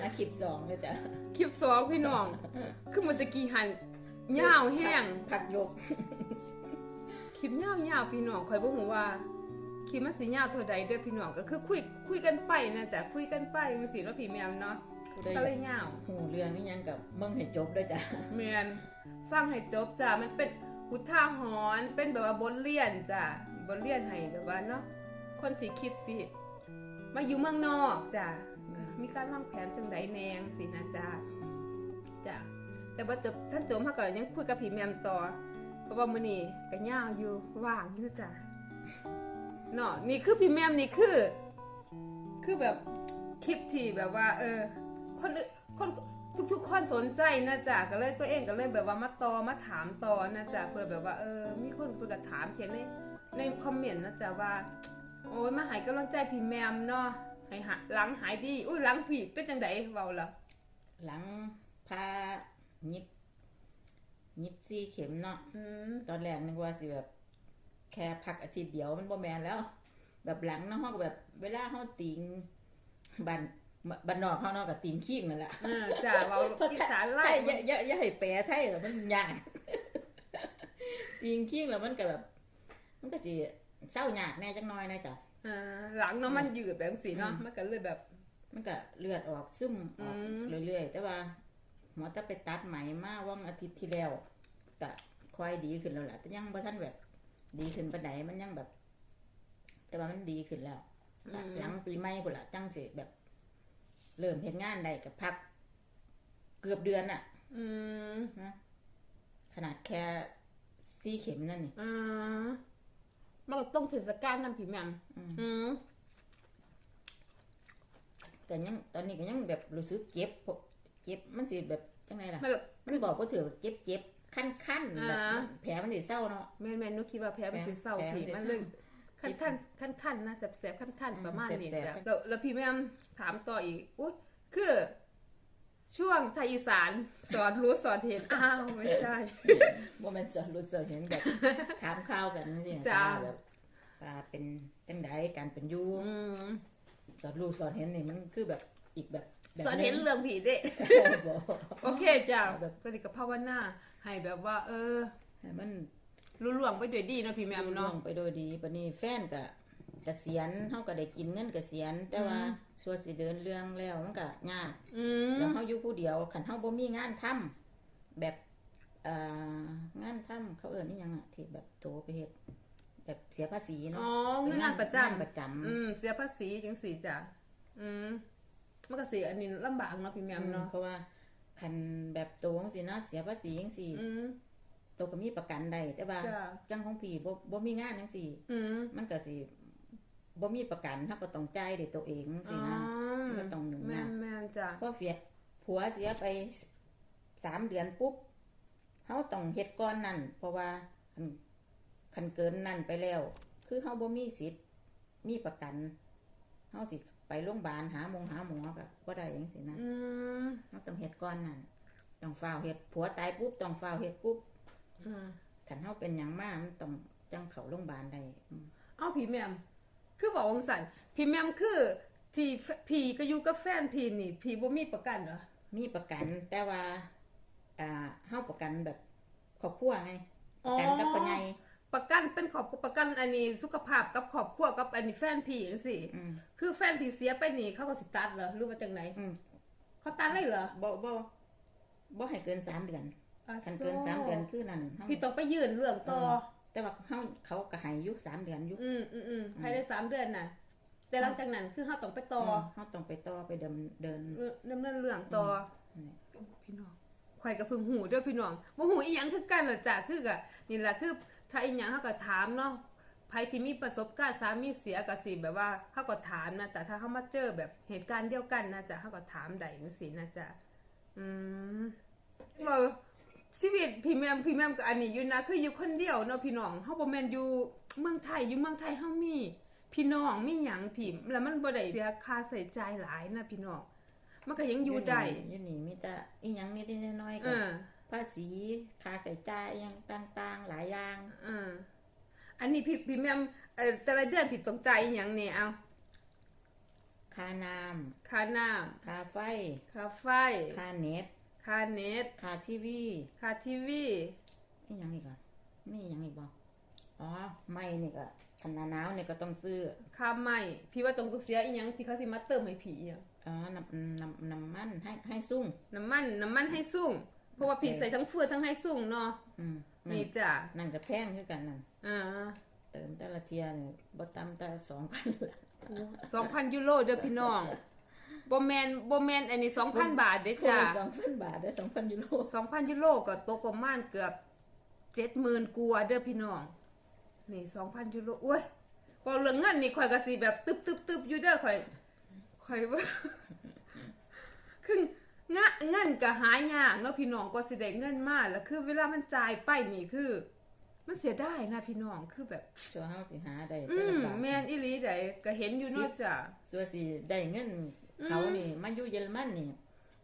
มาคลิปสองเลยจ้ะคลิปสองพี่น้อง คือมันตะกี้หันยาวแห้งผักยกคลิปยาวยาวพี่น้องคอยบอกผมว่าคลิปมันสิยาวเท่าใดเด้อพี่น้องก็คือคุยคุยกันไปนะจ๊ะคุยกันไปจังซี่เนาะพี่แมมเนาะก็เลยยาวหูเรื่องนี่ยังกับมึงให้จบด้วยจ้ะแมนฟังให้จบจ้ะมันเป็นอุทาหรณ์เป็นแบบว่าบทเรียนจ้ะบทเรียนให้แบบว่าเนาะ คนที่คิดสิ มาอยู่เมืองนอกจ้ะมีการวางแผนจังไดแนงสินะจ้ะจ้ะแต่ว่าจบท่านจบมาก่อนยังคุยกับพี่แมมต่อ เพราะว่ามื้อนี้ก็ยาวอยู่ว่างอยู่จ้ะเนาะนี่คือพี่แมมนี่คือ คือแบบคลิปที่แบบว่า เออ คนอื่นคนทุกๆคนสนใจนะจ๊ะก็เลยตัวเองก็เลยแบบว่ามาตอมาถามต่อนะจ๊ะเพื่อแบบว่าเออ มีคนเพื่อก็ถามเขียนในในคอมเมนต์นะจ๊ะว่า โอ้ยมาใหายกำลังใจพี่แมมเนาะให้หาหลังหายดี อุ้ยหลังผีเป็นจังไดเว้าล่ะหลังพายิบยิบซี่เข็มเนาะอืมตอนแรกนึกว่าสิแบบ แค่พักอาทิตย์เดียวมันบ่แมนแล้ว แบบหลังเนาะเฮาก็แบบ เวลาเฮาติงบันบันนอกเฮาเนาะก็ติงขี้งนั่นแหละเออจ้ะเว้าอีสานไล่ไทยอย่าอย่าอย่าให้แปลไทยหรอกมันยากติงขี้งแล้วมันก็แบบ มันก็สิ เศร้ายากแน่จักหน่อยนะจ๊ะเออหลังเนาะมันยืดแบบสีเนาะอืมมันก็เลยแบบ มันก็เลือดออกซึมออกอืมเรื่อยๆแต่ว่าหมอจะไปตัดไหมมาว่างอาทิตย์ที่แล้วก็ค่อยดีขึ้นแล้วล่ะแต่ยังบ่ทันแบบ ดีขึ้นปานใดมันยังแบบ แต่ว่ามันดีขึ้นแล้วหลังปีใหม่พุ่นละจังสิแบบ เริ่มเฮ็ดงานได้กับพัก เกือบเดือนอะอืมนะขนาดแค่ซี่เข็มนั่นนี่อ่า มันก็ต้องเทศกาลนำพี่แมมอืมอืมแต่ยังตอนนี้ก็ยังแบบรู้สึกเจ็บพวกเจ็บมันสิแบบจังไงล่ะไม่หรอกมันบอกว่าถือเจ็บเจ็บขั้นขั้นๆแบบอ่าแผลมันสิเศร้าเนาะแม่นแม่นหนุคิดว่าแพ้เป็นสีเศร้าแพ้ผีแพ้มันเลยแพ้ขั้นขั้นขั้นขั้นๆนะแสบแสบขั้นขั้นอืมๆประมาณนี้แสบๆจ้ะแล้วแล้วพี่แม่มถามต่ออีกอุ้ยคือ ช่วงไทยอีสานสอนรู้สอนเห็น อ้าว ไม่ใช่ว่ามันสอนรู้สอนเห็นแบบถามข้าวกันสิจ้า แบบว่าเป็นจังไดการเป็นอยู่อืมสอนรู้สอนเห็นนี่มันคือแบบอีกแบบแบบสอนเห็นเรื่องผีเด้บอกโอเคจ้ะแบบก็ดีกับภาวนาให้แบบว่า เออให้มันรู้ล่วงไปด้วยดีนะพี่แม่มล่วเนาะงไปโดยดีปนี้แฟนก็เกษียณเฮาก็ได้กินเงินเกษียณแต่ว่าอืม ส่วนสิเดินเรื่องแล้วมันก็ยากอืมแล้วเฮาอยู่ผู้เดียวคันเฮาบ่มีงานทำแบบเอ่องานทำเขาเอิ้นอีหยังอะที่แบบโตไปเฮ็ดแบบเสียภาษีเนาะอ๋องานประจงานประจำอืมเสียภาษีจังสีจ้ะอืมมันก็เสียอันนี้ลำบากเนาะพี่แม่มเนาะเพราะว่าคันแบบโตจังซี่นะเสียภาษีจังซี่อืมโตก็มีประกันได้แต่ว่าจ้ะจังของพี่บ่บ่มีงานจังซี่อืมมันก็สิ บ่มีประกันเฮาก็ต้องจ่ายด้วยตัวเองจังซี่นะมันก็ต้องยุ่งแม่ยากนแม่นจ้ะพอเสียผัวเสียไปสามเดือนปุ๊บเฮาต้องเฮ็ดก่อนนั่นเพราะว่าคันคันเกินนั่นไปแล้ว คือเฮาบ่มีสิทธิ์มีประกันเฮาสิไปโรงพยาบาลหาหมงหาหมอก็บ่ได้จังซี่นะอืมเราต้องเฮ็ดก่อนนั่นต้องฝ้าวเฮ็ดผัวตายปุ๊บต้องฝ้าวเฮ็ดปุ๊บอืมคันเฮาเป็นหยังมามันต้องจังเข้าโรงพยาบาลได้อืม เอาพี่แม่ม คือบอกวงสันพี่แม่มคือที่แฟพี่ก็อยู่กับแฟนพี่นี่พี่บ่มีประกันเหรอมีประกันแต่ว่า อ่าเฮาประกันแบบครอบครัวไงประกันกับพ่อใหญ่ประกันเป็นขอบประกันอันนี้สุขภาพกับครอบครัวกับอันนี้แฟนพี่จังซี่อืมคือแฟนพี่เสียไปนี่เขาก็สิตัดเหรอหรือว่าจังไหนอืมเขาตัดเลยเหรอบ่บ่บ่ให้เกินสามเดือนอะคันเกินสามเดือนคือนั่นเฮาพี่ต้องไปยื่นเรื่องต่อ แต่ว่าเฮาเขาก็ให้อยู่สามเดือนอยู่อืมอืมอืมภายในสามเดือนน่ะ แต่หลังจากนั้นคือเขาต้องไปต่อมเฮาต้องไปต่อไปเดินเดินเออดำเนินเรื่องต่ออนั่นแหละพี่น้องข่อยกับพึ่งหูเด้วยพี่น้องบ่หูอีหยังคือกันเหรอจ้ะคือกะนี่แหละคือถ้าอีหยังเขาก็ถามเนาะใครที่มีประสบการณ์สามีเสียก็สิแบบว่าเขาก็ถามนะแต่ถ้าเขามาเจอแบบเหตุการณ์เดียวกันนะจ๊ะเขาก็ถามได้จังซี่นะจ๊ะอืมเออ ชีวิตพี่แมมพี่แมมกับอันนี้อยู่นะคืออยู่คนเดียวเนาะพี่น้องเฮาบ่แม่นอยู่เมืองไทยอยู่เมืองไทยเฮามีพี่น้องมีหยังพี่แล้วมันบ่ได้เสียค่าใช้จ่ายหลายนะพี่น้องมันก็ยังอยู่ได้อยู่นี่มีแต่อีหยังนิดๆน้อยๆเอก็อภาษีค่าใช้จ่ายอิหยังต่างๆ หลายอย่างอ่าอันนี้พี่พี่แม่มเอ่อแต่ละเดือนผิดตรงใจอหย่างเนี่ยเอาค่าน้ค่าน้ำค่าไฟำค่าไฟ ค่าเน็ต ค่าเน็ตค่าทีวีค่าทีวีนี่ยังอีกอะนี่ยังอีกบ่อ๋อไม่นี่ก็คันหนาหนาวนี่ก็ต้องซื้อค่าใหม่พี่ว่าต้องเสียอีหยังที่เขาสิมาเติมให้ผีอะอ๋อน้ำน้ำน้ำมันให้ให้ซุ่งน้ำมันน้ำมันให้สูงเพราะว่าพี่ใส่ทั้งเฟือทั้งให้สูงเนาะอืมนั่นนี่จ้ะนั่นก็แพงคือกันนั่นอ่าเติมแต่ละเทียนี่บ่ต่ำแต่สองพันละสองพันยูโรเด้อพี่น้อง บ่แมนบ่แมนอันนี้สองพันบาทเด้อจ้ะสองพันบาทได้สองพันยูโรสองพันยูโรก็ตกประมาณเกือบเจ็ดหมื่นกัวาเด้อพี่น้อง นี่สองพันยูโรโอ้ยพอเรื่องเงินนี่ข่อยก็สิแบบตึบตึบตึบอยู่เด้อข่อยข่อยว่าคืองะเงินก็หายากเนาะพี่น้องก็สิได้เงินมาแล้วคือ เวลามันจ่ายไปนี่คือ มันเสียดายนะพี่น้องคือแบบชัวเฮาสิหาได้อืแต่ละมบาทแม่นอีหลีได้ก็เห็นอยู่เนาะจ้ะสัวสิได้เงิน เขานี่มาอยู่เยอรมันนี่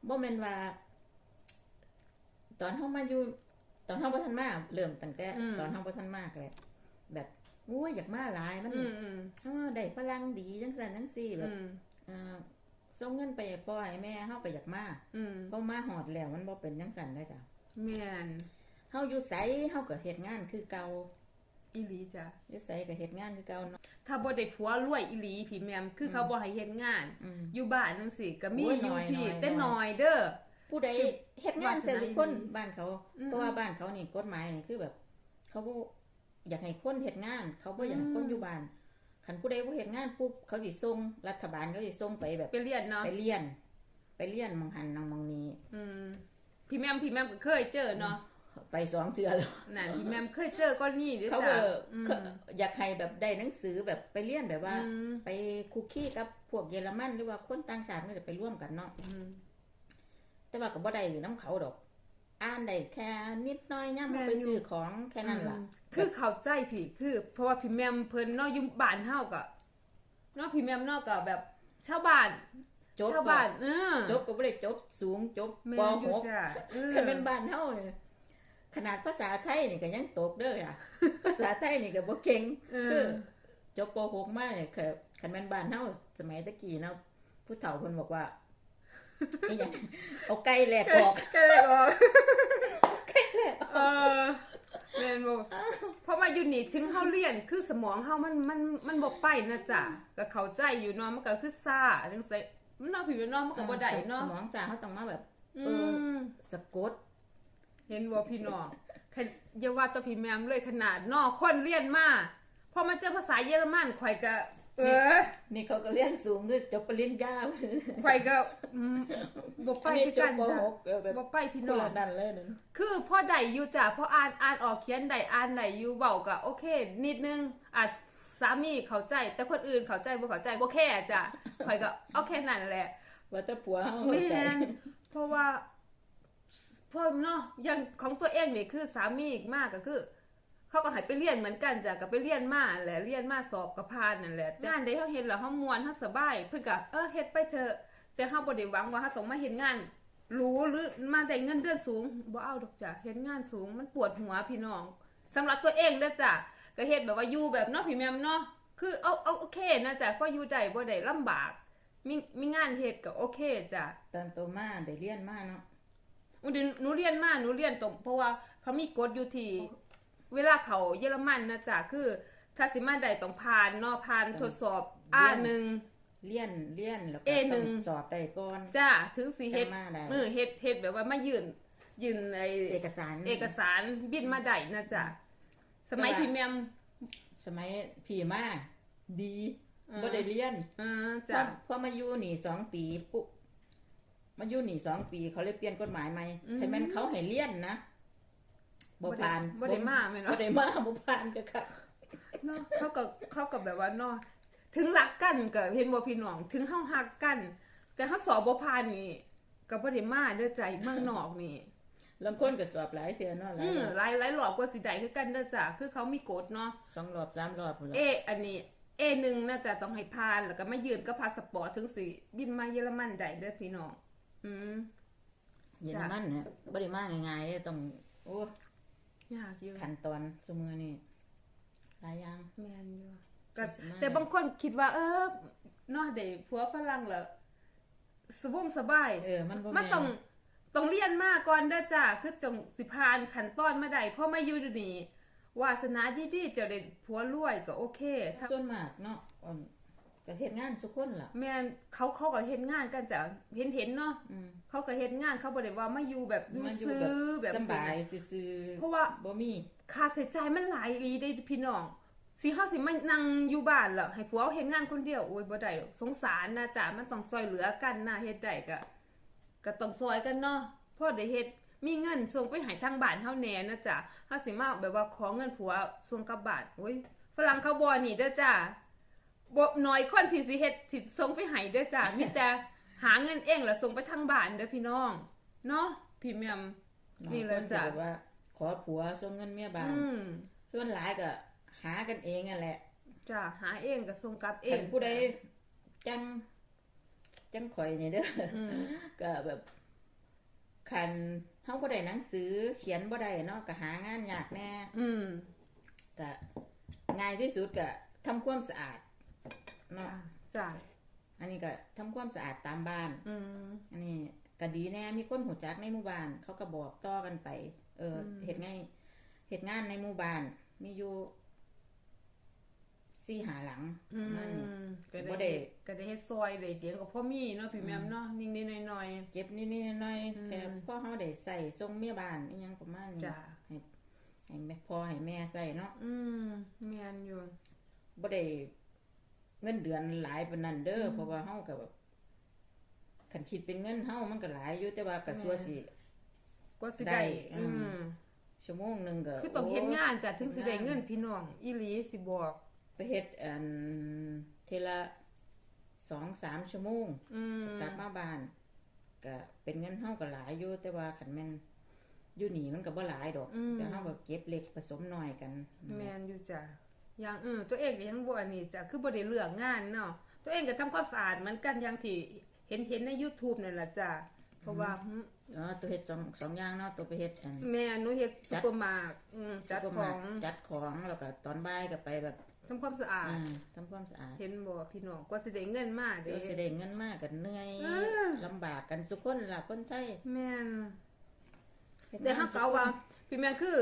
บ่แม่นว่า ตอนเฮามาอยู่ตอนเฮาบ่ทันมาเริ่มตั้งแต่อืมตอนเฮาบ่ทันมาก็เลยแบบโอ้ยอยากมาหลายมันอืมอืมเออได้ฝรั่งดีจังซั่นจังซี่แบอืบมเออส่งเงินไปให้พ่อให้แม่เฮาก็อยากมาอืมบ่มาฮอดแล้วมันบ่เป็นจังซั่นได้อจ้ะแม่นเฮาอยู่ไสเฮาก็เฮ็ดงานคือเก่า อีหลีจ้ะอยู่ไสก็เฮ็ดงานคือเก่าเนาะถ้าบ่ได้ผัวรวยอีหลีพี่แมมคือเขาบ่ให้เฮ็ดงานอืมอยู่บ้านจังซี่ก็มีโอ้ยอยู่น้อยพี่น้อยแต่น้น้ออยยเด้อผู้ใดเฮ็ดงานวาสนาเสร็จทุกคนอีหลีบ้านเขาอืมเพราะว่าบ้านเขานี่กฎหมายนี่คือแบบ เขาบ่อยากให้คนเฮ็ดงาน เขาบ่อยากให้คนอืมอยู่บ้านคันผู้ใดบ่เฮ็ดงานปุ๊บเขาสิส่งรัฐบาลเขาสิส่งไปแบบไปเรียนเนาะไปเรียน ไปเรียนหมองหันหนองหมองนี้อืมพี่แมมพี่แมมก็เคยเจอเนาะ ไปสองเทื่อแล้วนั่นพี่แมมเคยเจอก้อนนี้เด้อเขาจ้ะก็อืมเขาอยากให้แบบได้หนังสือแบบไปเรียนแบบว่า อืม ไปคุกคีกับพวกเยอรมันหรือว่าคนต่างชาติมันจะไปร่วมกันเนาะอืมแต่ว่าก็บ่ได้น้ำเขาดอก อ่านได้แค่นิดหน้อยย่ำแม่นไปอยู่ซื้อของแค่นั้นล่ะอืมคือเข้าใจพี่คือ เพราะว่าพี่แมมเพิ่นเนาะอยู่บ้านเฮาก็เนาะพี่แมมเนาะก็แบบชาวบ้านจบชาวก็บ้านเออจบก็บ่ได้จบสูงจบแม่ปนอยู่ .6 จ้ะเออ คันเป็นบ้านเฮาเนี่ย ขนาดภาษาไทยนี่ก็ยังตกเด้ออะ ภาษาไทยนี่ก็บ่เก่งเอคืออจบป .6 มาเนี่ยคือคันแม่นบ้านเฮาสมัยตะกี้เนาะผู้เฒ่าเพิ่นบอกว่าอีหยังเอาไก่แหลกออกก็เลยบอกเออแม่นบ่เพราะว่าอยู่นี่ถึงเฮาเรียนคือสมองเฮามันมันมันบ่ไปนะจ๊ะก็เข้าใจอยู่เนาะมันก็คือซ่าจังไสมันเนาะพี่เนาะมันก็บ่ได้เนาะสมองจ้าเฮาต้องมาแบบอืเออมสะกด เห็นบ่พี่น้องคันอย่าว่าแตัวพี่แมมเลยขนาดนอกคนเรียนมาพอมาเจอภาษาเยอรมันข่อยก็ เออนี่เขาก็เรียนสูงคือจบปริญญาข่อยก็อืมบ่ไปอันนี้คือจกับนปจ้ะ .6 เออแบบบ่ไปพี่คน้นองละนั่นเลยนั่นคือพ่อได้อยู่จ้ะพ่ออ่านอ่านออกเขียนได้อ่านได้อยู่เว้าก็โอเค นิดนึงอาจสามีเข้าใจ แต่คนอื่นเข้าใจบ่เข้าใจบ่แค่จ้ะข่อยก็โอเคนั่นแหละว่าแต่ผัวเฮาแมเข้าใจนเพราะว่า เพิ่มเนาะอย่างของตัวเองเนี่ยคือสามีอีกมากก็คือ เขาก็ให้ไปเรียนเหมือนกันจ้ะก็ไปเรียนมาแหละเรียนมาสอบกับพานนั่นแหละงานใดเฮาเฮ็ดแล้วเฮามวนเฮาสบาย เพิ่นก็เออเฮ็ดไปเถอะ แต่เฮาบ่ได้หวังว่าเฮาต้องมาเฮ็ดงานหรูหรือมาได้เงินเดือนสูงบ่เอาดอกจ้ะเฮ็ดงานสูงมันปวดหัวพี่น้องสำหรับตัวเองเด้อจ้ะก็เฮ็ดแบบว่าอยู่แบบเนาะพี่แมมเนาะคือเอาเอาโอเคนะจ้ะพออยู่ได้บ่ได้ลำบากมีมีงานเฮ็ดก็โอเคจ้ะตอนโตมาได้เรียนมาเนาะ อุดิหนูเรียนมาหนูเรียนตรงเพราะว่าเขามีกฎอยู่ที่เวลาเขาเยอรมันนะจ๊ะคือถ้าสิมาได้ต้องผ่านเนาะผ่านทดสอบอ่าหนึ่งเรียนเรียนแล้วก็เอหนึ่ต้องงสอบได้ก่อนจ้าถึงสิเฮ็ดจะมาได้เออเฮ็ดเฮ็ดแบบว่ามายืนยืนไอเอกสาร เอกสารบินมาได้นะจ๊ะสมัยแต่ว่าพี่แมมสมัยพี่มาดีอ่าบ่ได้เรียนเออพอจ้ะพอมาอยู่นี่สองปีปุ๊บ มาอยู่นี่สองปีเขาเลยเปลี่ยนกฎหมายใหม่ใช่แม่นเขาให้เรียนนะบ่ผ่านบ่ได้มาแม่นบ่เนาะได้มาบ่ผ่านก็ครับเนาะเขาก็เขาก็แบบว่าเนาะถึงรักกันก็เห็นบ่พี่น้อง ถึงเฮาฮักกัน แต่เฮาสอบบ่ผ่านนี่ก็บ่ได้มาเด้อใจเมืองนอกนี่ ลางคนก็สอบหลายเทื่อเนาะหลาอืยมรอบหลายหลายรอบกว่าสิได้คือกันเด้อจ้ะคือเขามีกฎเนาะ สองรอบสามรอบพุ่นเอล่ะอันนี้ เอหนึ่งน่าจะต้องให้ผ่านแล้วก็มายืนก็พาสปอร์ตถึงสิบินมาเยอรมันได้เด้อพี่น้อง อืมเยอรมันเนี่ยบ่ได้มาง่ายๆเลยต้องโอ้ยากอยู่ขั้นตอนซุมื้อนี่หลายอย่างแม่นอยู่ก็สิมาแต่บางคนคิดว่า เออเนาะได้ผัวฝรั่งแล้วสบงสบายเออมันบ่มันแม่ต้องต้องเรียนมาก่อนเด้อจ้าคือจงสิพานขั้นตอนมาได้เพราะมาอยู่อยู่นี่วาสนาดีๆเจะได้ผัวรวยก็โอเคถ้าส่วนมากเนาะอ่อน ก็เฮ็ดงานทุกคนล่ะ แม่นเขาเขาก็เฮ็ดงานกันจ้ะเห็นเห็นๆเนาะอืม เขาก็เฮ็ดงานเขาบ่ได้ว่ามาอยู่แบบอยู่มาอยู่ซื้อแบบแบบสำบายซื่อๆเพราะว่า บ่มี ค่าใช้จ่ายมันหลายอีได้พี่น้องสิเฮาสิมานั่งอยู่บ้านเหรอให้ผัวเฮ็ดงานคนเดียวโอ้ยบ่ได้หรอกสงสารนะจ้ะมันต้องซอยเหลือกันนะเฮ็ดได้ก็ก็ต้องซอยกันเนาะพอได้เฮ็ดมีเงินส่งไปให้ทางบ้านเฮาแหน่นะจ้ะเฮาสิมาแบบว่าขอเงินผัวส่งกลับบ้านโอ้ยฝรั่งเขาบ่นี่เด้อจ้ะ บ่น้อยคนที่สิเฮ็ดสิส่งไปให้เด้อจ้ะมีแต่หาเงินเองแล้วส่งไปทางบ้านเด้อพี่น้องเนาะพี่แม่มนี่เลยจ้ะ บางคนก็แบบว่า ขอผัวส่งเงินเมียบ้านอืมส่วนหลายก็หากันเองนั่นแหละจ้ะหาเองก็ส่งกลับเอคัง นผู้ใดจังจังข่อยนี่เด้อออืมก็แบบคันเฮาบ่ได้หนังสือ เขียนบ่ได้เนาะก็หางานยากแน่อืม ก็ง่ายที่สุดก็ทำความสะอาด เนาะจ้ะอันนี้ก็ทำความสะอาดตามบ้าน อืมอันนี้ก็ดีแน่มีคนหูจักในหมู่บ้าน เขาก็บอกต่อกันไป เอออมเฮ็ดง่ายเฮ็ดงานในหมู่บ้าน มีอยู่สี่หาหลังอืมันมก็บ่ได้ได้ก็ได้เฮ็ดซอยได้เตียงกับพ่อมีเนาะพี่แม่มเนาะนิ่งๆหน่อยเจ็บนิดๆหน่อยอืๆมแค่พ่อเฮาได้ใส่ทรงเมียบ้านอีหยังประมาณๆนี้จ้ะให้ให้แม่พ่อให้แม่ใส่เนาะอืมแม่นอยู่บ่ได้ เงินเดือนหลายปานนั้นเด้ออมเพราะว่าเฮาก็แบบคันคิดเป็นเงินเฮามันก็หลายอยู่แต่ว่าก็สัวสิก็สิได้ ได้อือืม ม ชั่วโมงหนึงก็คือต้องเฮ็ดงานจ้ะถึงสิได้ฮ็ดเงินพี่น้องอีหลีสิบอก ไปเฮ็ดอันเทอละสองสามชั่วโมง อืมกลับมาบ้านก็เป็นเงินเฮาก็หลายอยู่แต่ว่าคันแม่นอยู่นี่มันก็บ่หลายดอกอืมแต่เฮาก็เก็บเล็กผสมน้อยกัน แม่นอยู่จ้ะ อย่างเออตัวเองก็ยังบ่อันนี้จ้ะคือบ่ได้เลือกงานเนาะตัวเองก็ทำความสะอาดเหมือนกันอย่างที่เห็นเห็นใน YouTube นั่นล่ะจ้ะเพราะว่าอ๋อตัวเฮ็ดสองสองอย่างเนาะตัวไปเฮ็ดอันแม่หนูเฮ็ดจัซุดปเปอร์มาร์ทอืมจัดซุปขเปออร์งมาร์ทจัดของแล้วก็ตอนบ่ายก็ไปแบบทำความสะอาดอ่าทำความสะอาด เห็นบ่พี่น้องกว่าสิได้เงินมาเด้เดี๋ยวสิได้เงินมากกันเหนื่อยเออลำบากกันทุกคนล่ะคนไทยแม่นฮ็ดแต่งเฮาก็เอาว่าพี่แม่นคือ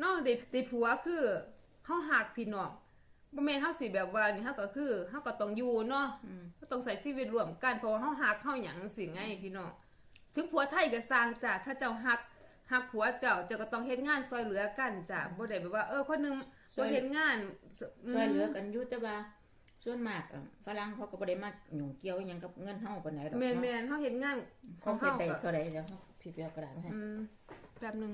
เนาะได้ได้ผัวคือ เฮาฮักพี่น้องบ่แม่นเฮาสิแบบว่านี่เฮาก็คือเฮาก็ต้องอยู่เนาะอืมก็ต้องใส่ชีวิตร่วมกันเพราะว่าเฮาฮักเฮาหยังสิไงพี่น้องถึงผัวไทยก็สร้างจ้ะถ้าเจ้าฮักฮักผัวเจ้าเจ้าก็ต้องเฮ็ดงานซอยเหลือกันจ้ะบ่ได้แบบว่าเออคนหนึงบ่เฮ็ดงานช่วยเหลือกันอยู่แต่ว่าส่วนมากอะฝรั่งเขาก็บ่ได้มาหยุ่งเกี่ยวอิหยังกับเงินเฮาปานใดดอกแม่นเนาะแม่นเฮาเฮ็ดงานขเขาองเฮ็ดเฮาได้ก็เท่าใดเดี๋ยวเฮาพี่เปียวกระดาษมาให้อืมแป๊บหนึง